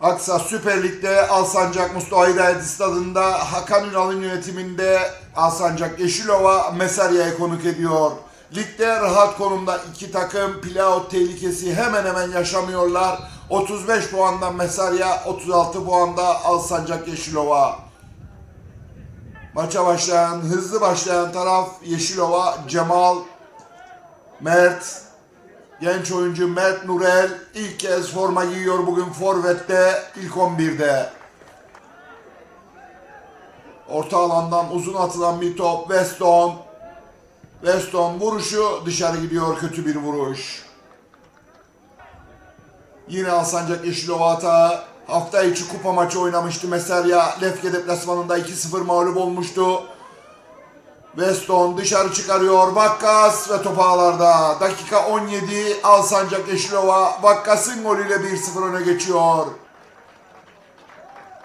Aksa Süper Lig'de Alsancak Mustafa Hidayet Stadı'nda Hakan Ünal'ın yönetiminde Alsancak Yeşilova Mesarya'yı konuk ediyor. Ligde rahat konumda iki takım playout tehlikesi hemen hemen yaşamıyorlar. 35 puandan Mesarya, 36 puanda Alsancak Yeşilova. Maça başlayan, hızlı başlayan taraf Yeşilova, Cemal, Mert, Genç oyuncu Mert Nurel ilk kez forma giyiyor bugün Forvet'te ilk 11'de. Orta alandan uzun atılan bir top Weston. Weston vuruşu dışarı gidiyor kötü bir vuruş. Yine Alsancak Yeşilova hata. Hafta içi kupa maçı oynamıştı Meserya. Lefke deplasmanında 2-0 mağlup olmuştu. Weston dışarı çıkarıyor. Vakkas ve top ağlarda. Dakika 17 Alsancak Yeşilova. Vakkas'ın golüyle 1-0 öne geçiyor.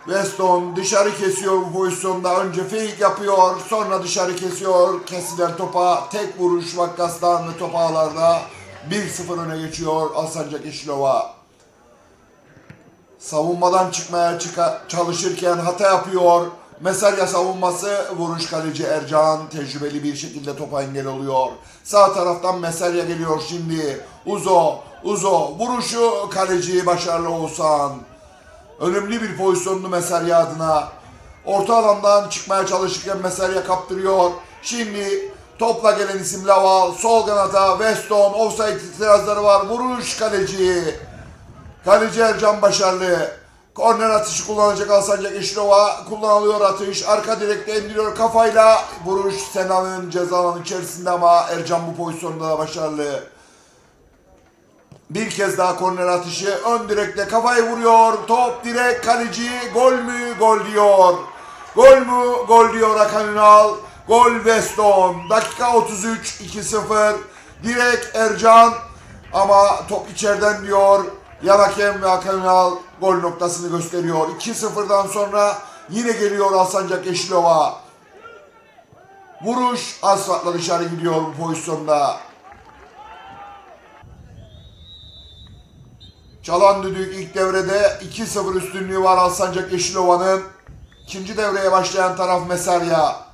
Weston dışarı kesiyor bu pozisyonda. Önce fake yapıyor. Sonra dışarı kesiyor. Kesilen topa tek vuruş Vakkas'tan ve top ağlarda. 1-0 öne geçiyor Alsancak Yeşilova. Savunmadan çıkmaya çıka- çalışırken hata yapıyor. Mesarya savunması vuruş kaleci Ercan tecrübeli bir şekilde topa engel oluyor. Sağ taraftan Mesarya geliyor şimdi. Uzo, Uzo vuruşu kaleci başarılı Oğuzhan. Önemli bir pozisyonlu Mesarya adına. Orta alandan çıkmaya çalışırken Mesarya kaptırıyor. Şimdi topla gelen isim Laval. Sol kanata Weston. Offside itirazları var. Vuruş kaleci. Kaleci Ercan başarılı. Korner atışı kullanacak Alsancak Yeşilova. Kullanılıyor atış. Arka direkte indiriyor kafayla. Vuruş Sena'nın ceza alanı içerisinde ama Ercan bu pozisyonda da başarılı. Bir kez daha korner atışı. Ön direkte kafayı vuruyor. Top direkt kaleci. Gol mü? Gol diyor. Gol mü? Gol diyor Hakan Ünal. Gol Weston. Dakika 33 2-0. Direkt Ercan. Ama top içeriden diyor. Yan hakem ve Hakan Ünal gol noktasını gösteriyor. 2-0'dan sonra yine geliyor Alsancak Yeşilova. Vuruş asfaltla dışarı gidiyor bu pozisyonda. Çalan düdük ilk devrede 2-0 üstünlüğü var Alsancak Yeşilova'nın. İkinci devreye başlayan taraf Mesarya.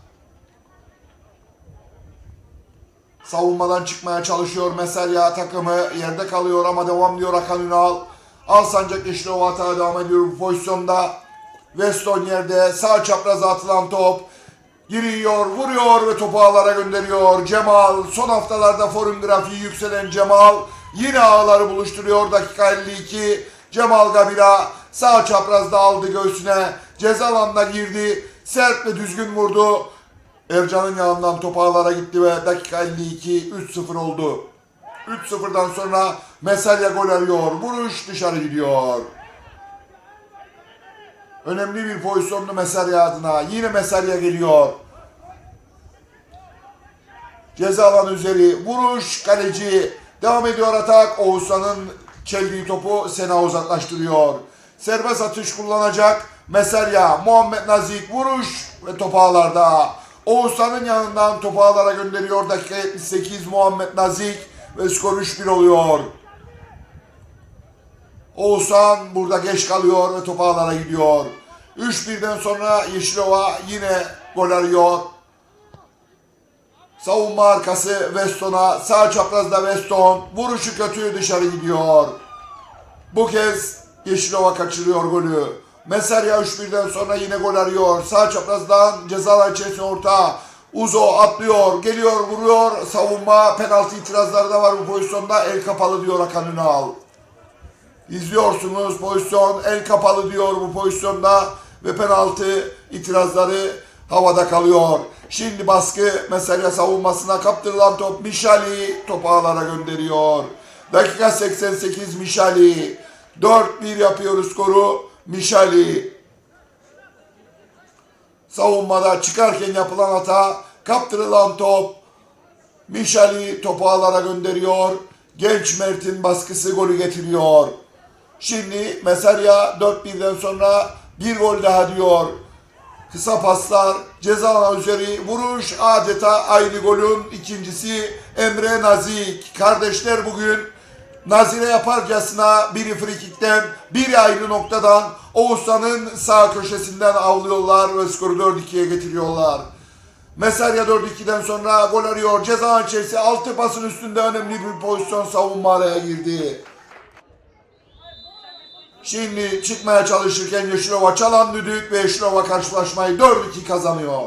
Savunmadan çıkmaya çalışıyor Mesarya takımı. Yerde kalıyor ama devam diyor Hakan Ünal. Alsancak Yeşilova hata devam ediyor bu pozisyonda. Weston yerde sağ çapraza atılan top. Giriyor, vuruyor ve topu ağlara gönderiyor. Cemal, son haftalarda forum grafiği yükselen Cemal yine ağları buluşturuyor. Dakika 52. Cemal Gabira sağ çaprazda aldı göğsüne. Ceza alanına girdi. Sert ve düzgün vurdu. Ercan'ın yanından top ağlara gitti ve dakika 52 3-0 oldu. 3-0'dan sonra Mesalya gol arıyor. Vuruş dışarı gidiyor. Önemli bir pozisyonlu Mesalya adına. Yine Mesalya geliyor. Ceza alanı üzeri. Vuruş kaleci. Devam ediyor atak. Oğuzhan'ın çeldiği topu Sena uzaklaştırıyor. Serbest atış kullanacak. Mesalya, Muhammed Nazik vuruş ve top ağlarda. Oğuzhan'ın yanından topu ağlara gönderiyor. Dakika 78 Muhammed Nazik ve skor 3-1 oluyor. Oğuzhan burada geç kalıyor ve top ağlara gidiyor. 3-1'den sonra Yeşilova yine gol arıyor. Savunma arkası Weston'a. Sağ çaprazda Weston. Vuruşu kötü dışarı gidiyor. Bu kez Yeşilova kaçırıyor golü. Mesarya 3-1'den sonra yine gol arıyor. Sağ çaprazdan cezalar içerisine orta. Uzo atlıyor, geliyor, vuruyor. Savunma penaltı itirazları da var bu pozisyonda. El kapalı diyor Hakan Ünal. İzliyorsunuz pozisyon el kapalı diyor bu pozisyonda ve penaltı itirazları havada kalıyor. Şimdi baskı mesela savunmasına kaptırılan top Mişali top ağlara gönderiyor. Dakika 88 Mişali. 4-1 yapıyor skoru Mişali. Savunmada çıkarken yapılan hata kaptırılan top Mişali topu ağlara gönderiyor. Genç Mert'in baskısı golü getiriyor. Şimdi Mesarya 4-1'den sonra bir gol daha diyor. Kısa paslar, ceza üzeri vuruş adeta aynı golün ikincisi Emre Nazik. Kardeşler bugün nazire yaparcasına biri frikikten, biri ayrı noktadan Oğuzhan'ın sağ köşesinden avlıyorlar ve skoru 4-2'ye getiriyorlar. Mesarya 4-2'den sonra gol arıyor. Ceza içerisi altı pasın üstünde önemli bir pozisyon savunma araya girdi. Şimdi çıkmaya çalışırken Yeşilova çalan düdük ve Yeşilova karşılaşmayı 4-2 kazanıyor.